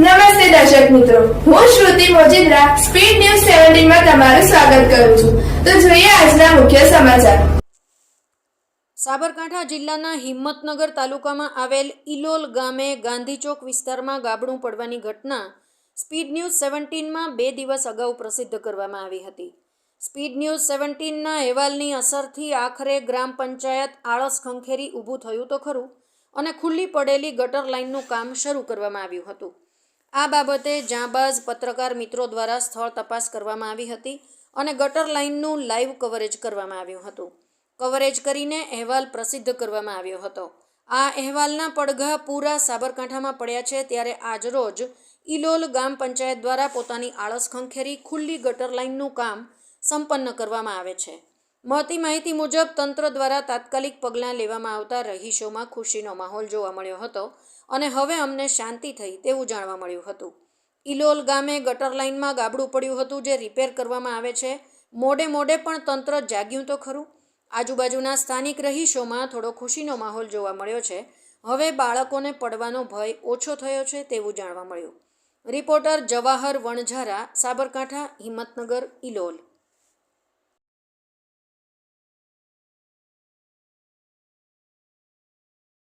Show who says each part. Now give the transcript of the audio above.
Speaker 1: નમસ્તે દર્શક મિત્રો. હું શ્રુતિ મોજીદ્રા, સ્પીડ ન્યૂઝ સેવન્ટીનમાં તમારું સ્વાગત કરું છું. તો જોઈએ આજના મુખ્ય સમાચાર.
Speaker 2: સાબરકાંઠા જિલ્લાના હિંમતનગર તાલુકામાં આવેલ ઇલોલ ગામે ગાંધી ચોક વિસ્તારમાં ગાબડું પડવાની ઘટના સ્પીડ ન્યૂઝ સેવન્ટીનમાં બે દિવસ અગાઉ પ્રસિદ્ધ કરવામાં આવી હતી. સ્પીડ ન્યૂઝ સેવન્ટીનના અહેવાલની અસરથી આખરે ગ્રામ પંચાયત આળસ ખંખેરી ઊભું થયું તો ખરું અને ખુલ્લી પડેલી ગટર લાઇનનું કામ શરૂ કરવામાં આવ્યું હતું. આ બાબતે જાંબાઝ પત્રકાર મિત્રો દ્વારા સ્થળ તપાસ કરવામાં આવી હતી અને ગટર લાઇનનું લાઈવ કવરેજ કરવામાં આવ્યું હતું. કવરેજ કરીને અહેવાલ પ્રસિદ્ધ કરવામાં આવ્યો હતો. આ અહેવાલના પડઘા પૂરા સાબરકાંઠામાં પડ્યા છે ત્યારે આજરોજ ઇલોલ ગામ પંચાયત દ્વારા પોતાની આળસ ખંખેરી ખુલ્લી ગટર લાઇનનું કામ સંપન્ન કરવામાં આવે છે. મળતી માહિતી મુજબ, તંત્ર દ્વારા તાત્કાલિક પગલાં લેવામાં આવતા રહીશોમાં ખુશીનો માહોલ જોવા મળ્યો હતો અને હવે અમને શાંતિ થઈ તેવું જાણવા મળ્યું હતું. ઇલોલ ગામે ગટર લાઇનમાં ગાબડું પડ્યું હતું જે રિપેર કરવામાં આવે છે. મોડે મોડે પણ તંત્ર જાગ્યું તો ખરું. આજુબાજુના સ્થાનિક રહીશોમાં થોડો ખુશીનો માહોલ જોવા મળ્યો છે. હવે બાળકોને પડવાનો ભય ઓછો થયો છે તેવું જાણવા મળ્યું. રિપોર્ટર જવાહર વણઝારા, સાબરકાંઠા, હિંમતનગર ઇલોલ